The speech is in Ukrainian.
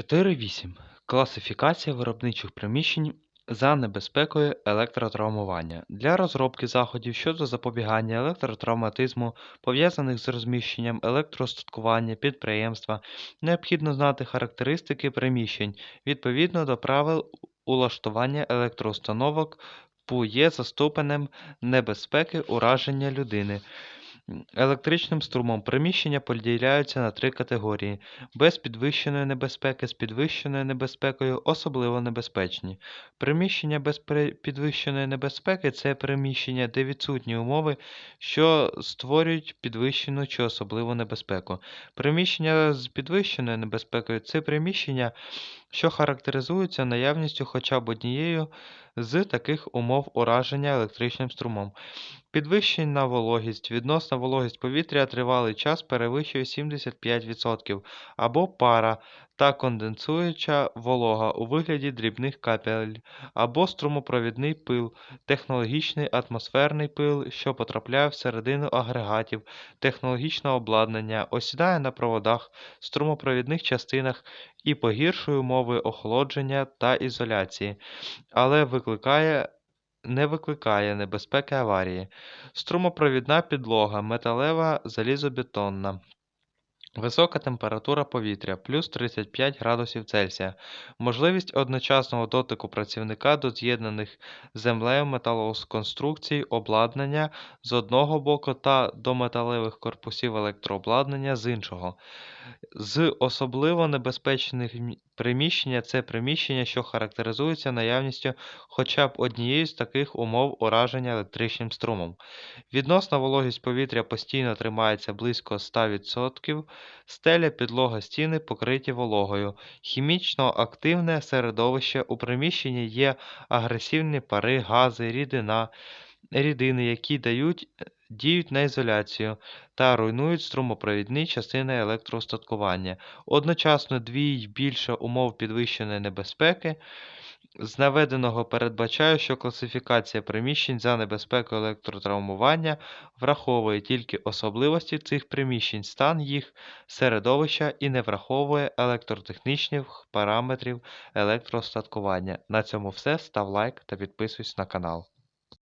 4.8. Класифікація виробничих приміщень за небезпекою електротравмування. Для розробки заходів щодо запобігання електротравматизму, пов'язаних з розміщенням електроостаткування підприємства, необхідно знати характеристики приміщень відповідно до правил улаштування електроустановок ПУ є за ступенем небезпеки ураження людини. Електричним струмом приміщення поділяються на три категорії: без підвищеної небезпеки, з підвищеною небезпекою, особливо небезпечні. Приміщення без підвищеної небезпеки це приміщення, де відсутні умови, що створюють підвищену чи особливу небезпеку. Приміщення з підвищеною небезпекою це приміщення, що характеризуються наявністю хоча б однією з таких умов ураження електричним струмом. Підвищена вологість, відносна вологість повітря тривалий час перевищує 75% або пара та конденсуюча волога у вигляді дрібних капель, або струмопровідний пил, технологічний атмосферний пил, що потрапляє всередину агрегатів, технологічне обладнання, осідає на проводах, струмопровідних частинах і погіршує умови охолодження та ізоляції, але викликає не викликає небезпеки аварії. Струмопровідна підлога металева залізобетонна. Висока температура повітря плюс 35 градусів Цельсія. Можливість одночасного дотику працівника до з'єднаних землею металоконструкцій обладнання з одного боку та до металевих корпусів електрообладнання з іншого. З особливо небезпечних приміщення це приміщення, що характеризується наявністю хоча б однієї з таких умов ураження електричним струмом. Відносна вологість повітря постійно тримається близько 100%, стеля, підлога, стіни покриті вологою. Хімічно активне середовище у приміщенні є агресивні пари, гази, рідина, рідини, які дають, діють на ізоляцію та руйнують струмопровідні частини електроустаткування. Одночасно дві й більше умов підвищеної небезпеки. З наведеного передбачаю, що класифікація приміщень за небезпеку електротравмування враховує тільки особливості цих приміщень, стан їх середовища і не враховує електротехнічних параметрів електроостаткування. На цьому все. Став лайк та підписуйся на канал.